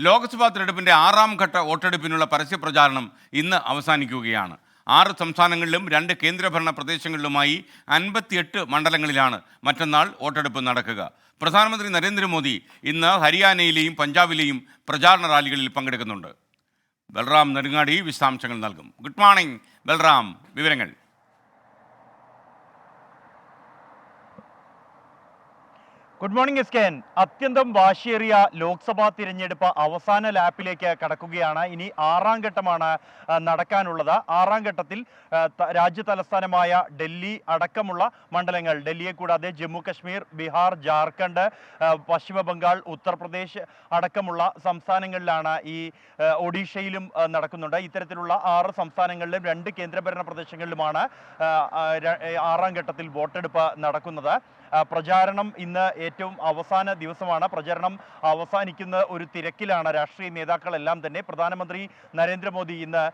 ലോക്സഭാ തെരഞ്ഞെടുപ്പിന്റെ ആറാം ഘട്ട വോട്ടെടുപ്പിനുള്ള പരസ്യപ്രചാരണം ഇന്ന് അവസാനിക്കുകയാണ്. ആറ് സംസ്ഥാനങ്ങളിലും രണ്ട് കേന്ദ്രഭരണ പ്രദേശങ്ങളിലുമായി അൻപത്തിയെട്ട് മണ്ഡലങ്ങളിലാണ് മറ്റന്നാൾ വോട്ടെടുപ്പ് നടക്കുക. പ്രധാനമന്ത്രി നരേന്ദ്രമോദി ഇന്ന് ഹരിയാനയിലെയും പഞ്ചാബിലെയും പ്രചാരണ റാലികളിൽ പങ്കെടുക്കുന്നുണ്ട്. ബൽറാം നെടുങ്ങാടി വിശദാംശങ്ങൾ നൽകും. Good morning Balram. വിവരങ്ങൾ. ഗുഡ് മോർണിംഗ് എസ് കെൻ അത്യന്തം വാശിയേറിയ ലോക്സഭാ തിരഞ്ഞെടുപ്പ് അവസാന ലാപ്പിലേക്ക് കടക്കുകയാണ്. ഇനി ആറാം ഘട്ടമാണ് നടക്കാനുള്ളത്. ആറാം ഘട്ടത്തിൽ രാജ്യ തലസ്ഥാനമായ ഡൽഹി അടക്കമുള്ള മണ്ഡലങ്ങൾ ഡൽഹിയെ കൂടാതെ ജമ്മു കശ്മീർ ബീഹാർ ജാർഖണ്ഡ് പശ്ചിമ ബംഗാൾ ഉത്തർപ്രദേശ് അടക്കമുള്ള സംസ്ഥാനങ്ങളിലാണ് ഈ ഒഡീഷയിലും നടക്കുന്നുണ്ട്. ഇത്തരത്തിലുള്ള ആറ് സംസ്ഥാനങ്ങളിലും രണ്ട് കേന്ദ്രഭരണ പ്രദേശങ്ങളിലുമാണ് ആറാം ഘട്ടത്തിൽ വോട്ടെടുപ്പ് നടക്കുന്നത്. പ്രചാരണം ഇന്ന് ഏറ്റവും അവസാന ദിവസമാണ്. പ്രചരണം അവസാനിക്കുന്ന ഒരു തിരക്കിലാണ് രാഷ്ട്രീയ നേതാക്കളെല്ലാം തന്നെ. പ്രധാനമന്ത്രി നരേന്ദ്രമോദി ഇന്ന്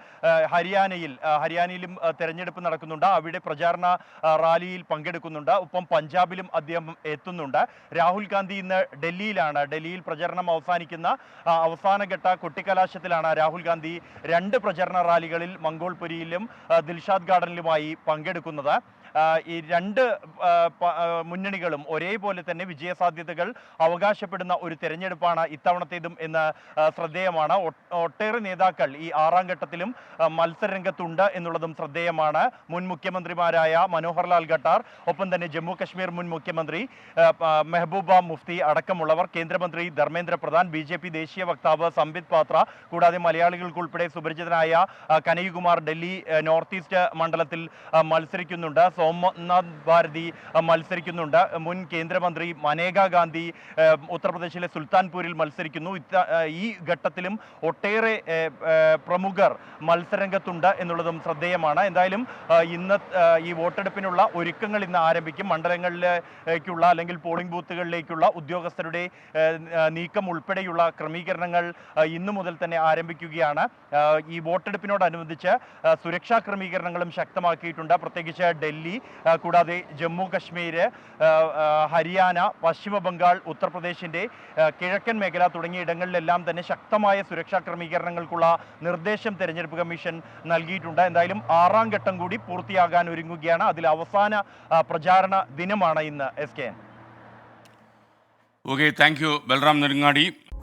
ഹരിയാനയിൽ ഹരിയാനയിലും തെരഞ്ഞെടുപ്പ് നടക്കുന്നുണ്ട്. അവിടെ പ്രചാരണ റാലിയിൽ പങ്കെടുക്കുന്നുണ്ട്. ഒപ്പം പഞ്ചാബിലും അദ്ദേഹം എത്തുന്നുണ്ട്. രാഹുൽ ഗാന്ധി ഇന്ന് ഡൽഹിയിലാണ്. ഡൽഹിയിൽ പ്രചരണം അവസാനിക്കുന്ന അവസാനഘട്ട കൊട്ടിക്കലാശത്തിലാണ് രാഹുൽ ഗാന്ധി രണ്ട് പ്രചരണ റാലികളിൽ മംഗോൾപുരിയിലും ദിൽഷാദ് ഗാർഡനിലുമായി പങ്കെടുക്കുന്നത്. ഈ രണ്ട് മുന്നണികളും ഒരേപോലെ തന്നെ വിജയസാധ്യതകൾ അവകാശപ്പെടുന്ന ഒരു തെരഞ്ഞെടുപ്പാണ് ഇത്തവണത്തേതും എന്ന് ശ്രദ്ധേയമാണ്. ഒട്ടേറെ നേതാക്കൾ ഈ ആറാം ഘട്ടത്തിലും മത്സരരംഗത്തുണ്ട് എന്നുള്ളതും ശ്രദ്ധേയമാണ്. മുൻ മുഖ്യമന്ത്രിമാരായ മനോഹർ ലാൽ ഖട്ടാർ ഒപ്പം തന്നെ ജമ്മു കശ്മീർ മുൻ മുഖ്യമന്ത്രി മെഹബൂബ മുഫ്തി അടക്കമുള്ളവർ കേന്ദ്രമന്ത്രി Dharmendra Pradhan B J P ദേശീയ വക്താവ് സംബിത് പാത്ര കൂടാതെ മലയാളികൾക്ക് ഉൾപ്പെടെ സുപരിചിതനായ കനയ്കുമാർ ഡൽഹി നോർത്ത് ഈസ്റ്റ് മണ്ഡലത്തിൽ മത്സരിക്കുന്നുണ്ട്. സോമനാഥ് ഭാരതി മത്സരിക്കുന്നുണ്ട്. മുൻ കേന്ദ്രമന്ത്രി മനേക ഗാന്ധി ഉത്തർപ്രദേശിലെ സുൽത്താൻപൂരിൽ മത്സരിക്കുന്നു. ഈ ഘട്ടത്തിലും ഒട്ടേറെ പ്രമുഖർ മത്സരരംഗത്തുണ്ട് എന്നുള്ളതും ശ്രദ്ധേയമാണ്. എന്തായാലും ഇന്ന് ഈ വോട്ടെടുപ്പിനുള്ള ഒരുക്കങ്ങൾ ഇന്ന് ആരംഭിക്കും. മണ്ഡലങ്ങളിലേക്കുള്ള അല്ലെങ്കിൽ പോളിംഗ് ബൂത്തുകളിലേക്കുള്ള ഉദ്യോഗസ്ഥരുടെ നീക്കം ഉൾപ്പെടെയുള്ള ക്രമീകരണങ്ങൾ ഇന്നു മുതൽ തന്നെ ആരംഭിക്കുകയാണ്. ഈ വോട്ടെടുപ്പിനോടനുബന്ധിച്ച് സുരക്ഷാ ക്രമീകരണങ്ങളും ശക്തമാക്കിയിട്ടുണ്ട്. പ്രത്യേകിച്ച് ഡൽഹി ആ, കൂടാതെ ജമ്മു കശ്മീർ ഹരിയാന പശ്ചിമ ബംഗാൾ ഉത്തർപ്രദേശിന്റെ കിഴക്കൻ മേഖല തുടങ്ങിയ ഇടങ്ങളിലെല്ലാം തന്നെ ശക്തമായ സുരക്ഷാ ക്രമീകരണങ്ങൾക്കുള്ള നിർദ്ദേശം തെരഞ്ഞെടുപ്പ് കമ്മീഷൻ നൽകിയിട്ടുണ്ട്. എന്തായാലും ആറാം ഘട്ടം കൂടി പൂർത്തിയാകാൻ ഒരുങ്ങുകയാണ്. അതിൽ അവസാന പ്രചാരണ ദിനമാണ് ഇന്ന്. S K N. Okay thank you Balram Nedungadi.